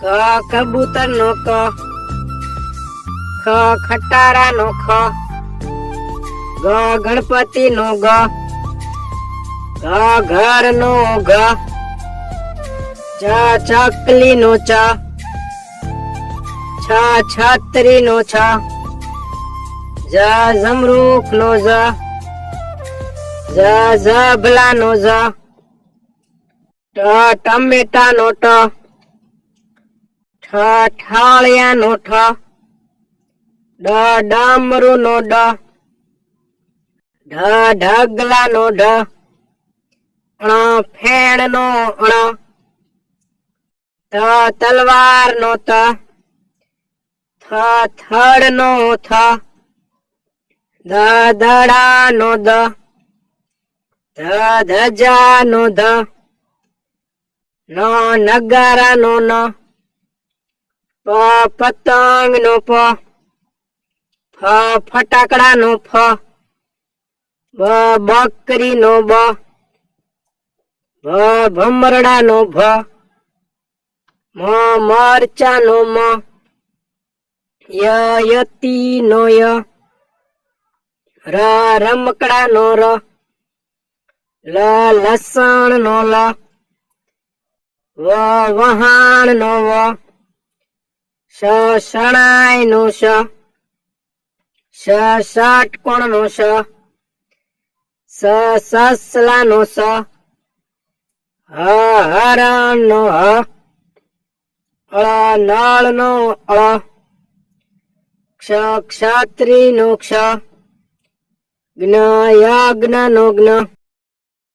ક કબૂતર નો ક ખ ખટારા નો ખ ગ ગણપતિ નો ગ ઘ ઘર નો ઘ ચ ચકલી નો ચ છ છત્રી નો છ જ જમરૂખ નો જ જ જભલા નો જ ટ ટમેટા નો ટ ઠ ઠાળિયા નો ઠ. ડ ડામરુ નો ડ. ઢ ઢગલા નો ઢ. અણ ફેણ નો અણ ત તલવાર નો ત. થ થડ નો થ. ધ ધડા નો દ ધ ધજા નો ધ. ન નગારા નો ન પ, પતંગ નો પ, ફ, ફટાકડા નો ફ, બ, બકરી નો બ ભ ભમરડા નો ભ મ, મરચા નો મ, ય, યતી નો ય, ર, રમકડા નો ર, લ, લસણ નો લ, વ, વહાણ નો વ શણાય નો શ ષટકોણ નો શ સસલા નો સ. હરણ નો હ. અળ નળ નો અળ ક્ષ ક્ષત્રિ નો ક્ષ. જ્ઞ યજ્ઞ નો જ્ઞ.